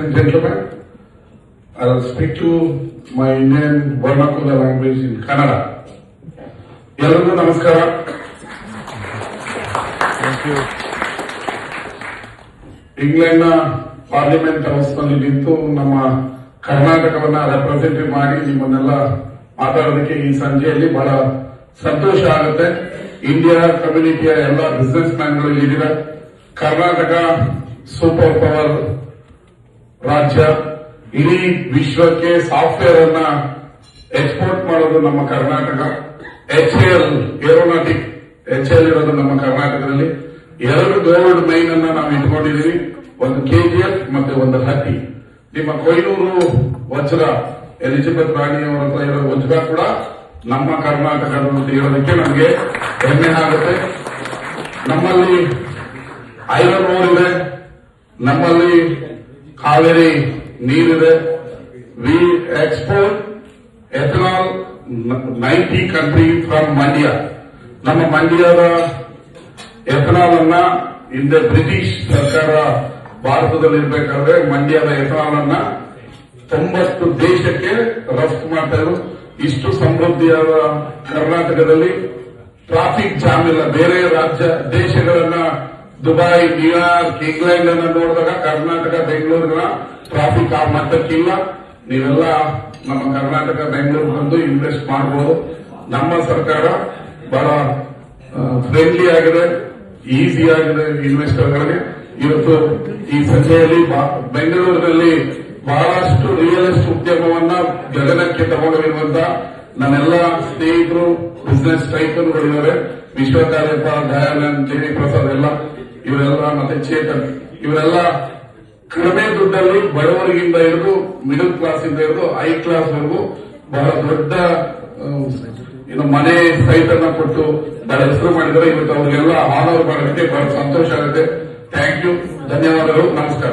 and gentlemen, I'll speak to my Indian vernacular language in Kannada. ಎಲ್ಲರಿಗೂ ನಮಸ್ಕಾರ. ಇಂಗ್ಲೆಂಡ್ನ parliament house ನಿಂತು ನಮ್ಮ ಕರ್ನಾಟಕವನ್ನ represent ಮಾಡಿ ನಿಮ್ಮನ್ನೆಲ್ಲ ಮಾತಾಡೋದಕ್ಕೆ ಈ ಸಂಜೆಯಲ್ಲಿ ಬಹಳ ಸಂತೋಷ ಆಗುತ್ತೆ. ಇಂಡಿಯಾ ಕಮ್ಯುನಿಟಿಯ ಎಲ್ಲ ಬಿಸ್ನೆಸ್ ಮ್ಯಾನ್ಗಳು ಇಲ್ಲಿದ್ದಾರೆ. ಕರ್ನಾಟಕ ಸೂಪರ್ ಪವರ್ ರಾಜ್ಯ ಇಡೀ ವಿಶ್ವಕ್ಕೆ ಸಾಫ್ಟ್ವೇರ್ ಅನ್ನ ಎಕ್ಸ್ಪೋರ್ಟ್ ಮಾಡೋದು ನಮ್ಮ Karnataka. H L aeronautic H L ಇರೋದು ನಮ್ಮ ಕರ್ನಾಟಕದಲ್ಲಿ. ಎರಡು ಗೋಲ್ಡ್ ಮೈನ್ ಅನ್ನ ನಾವು ಇಟ್ಕೊಂಡಿದೀವಿ. ಒಂದು ಕೆಜಿಎಫ್ ಮತ್ತೆ ಒಂದು ಹತ್ತಿ. ನಿಮ್ಮ ಕೊಯ್ಲೂರು ವಜ್ರ ಎಲಿಜಬೆತ್ ರಾಣಿಯವರ ಹತ್ರ ವಜ್ರ ಕೂಡ ನಮ್ಮ ಕರ್ನಾಟಕದ ಇರೋದಕ್ಕೆ ನಮಗೆ ಹೆಮ್ಮೆ ಆಗುತ್ತೆ. ನಮ್ಮಲ್ಲಿ ಐರನ್ ಓರ್ ಇದೆ. ನಮ್ಮಲ್ಲಿ ಕಾವೇರಿ ನೀರಿದೆ. We export ethanol ninety country from Mandya ನಮ್ಮ ಮಂಡ್ಯದ ಎಥನಾಲ್ ಅನ್ನ ಹಿಂದೆ ಬ್ರಿಟಿಷ್ ಸರ್ಕಾರ ಭಾರತದಲ್ಲಿ ಇರ್ಬೇಕಾದ್ರೆ ಮಂಡ್ಯದ ಎಥನಾಲ್ ಅನ್ನ ತೊಂಬತ್ತು ದೇಶಕ್ಕೆ ರಫ್ತು ಮಾಡ್ತಾ ಇಷ್ಟು ಸಮೃದ್ಧಿಯಾದ ಕರ್ನಾಟಕದಲ್ಲಿ ಟ್ರಾಫಿಕ್ ಜಾಮ್ ಇಲ್ಲ. ಬೇರೆ ರಾಜ್ಯ ದೇಶಗಳನ್ನ ದುಬೈ ನ್ಯೂಯಾರ್ಕ್ ಇಂಗ್ಲೆಂಡ್ ಅನ್ನ ನೋಡಿದಾಗ ಕರ್ನಾಟಕ ಬೆಂಗಳೂರಿನ ಟ್ರಾಫಿಕ್ ಆ ಮಟ್ಟಕ್ಕಿಲ್ಲ. ನೀವೆಲ್ಲ ನಮ್ಮ ಕರ್ನಾಟಕ, ಬೆಂಗಳೂರು ಬಂದು ಇನ್ವೆಸ್ಟ್ ಮಾಡಬಹುದು ನಮ್ಮ ಸರ್ಕಾರ ಬಹಳ ಫ್ರೆಂಡ್ಲಿ ಆಗಿದೆ ಈಸಿ ಆಗಿದೆ ಇನ್ವೆಸ್ಟರ್ಗಳಿಗೆ ಇವತ್ತು ಈ ಸಂಜೆಯಲ್ಲಿ ಬೆಂಗಳೂರಿನಲ್ಲಿ ಬಹಳಷ್ಟು ರಿಯಲ್ ಉದ್ಯಮವನ್ನ ಗಗನಕ್ಕೆ ತಗೊಂಡಿರುವಂತ ನನ್ನೆಲ್ಲ ಸ್ನೇಹಿತರು ಬಿಸ್ನೆಸ್ ಟೈಕನ್ಗಳಿದ್ದಾರೆ ವಿಶ್ವಕಾರ್ಯಪ್ಪ ದಯಾನಂದ್ ದೇವಿ ಪ್ರಸಾದ್ ಎಲ್ಲ, ಇವರೆಲ್ಲ ಮತ್ತೆ ಚೇತನ್. ಇವರೆಲ್ಲ ಕಡಿಮೆ ದುಡ್ಡಲ್ಲಿ ಬಡವರಿಗಿಂತ ಹಿಡಿದು ಮಿಡಲ್ ಕ್ಲಾಸ್ ಇಂದ ಹಿಡಿದು ಹೈ ಕ್ಲಾಸ್ ವರೆಗೂ ಬಹಳ ದೊಡ್ಡ ಏನು ಮನೆ ಸೈಟ್ ಕೊಟ್ಟು ಬಹಳ ಹೆಸರು ಮಾಡಿದರೆ ಇವತ್ತು ಅವರಿಗೆಲ್ಲ ಆನರ್ ಮಾಡೋದಕ್ಕೆ ಬಹಳ ಸಂತೋಷ ಆಗುತ್ತೆ. ಥ್ಯಾಂಕ್ ಯು ಧನ್ಯವಾದಗಳು. ನಮಸ್ಕಾರ.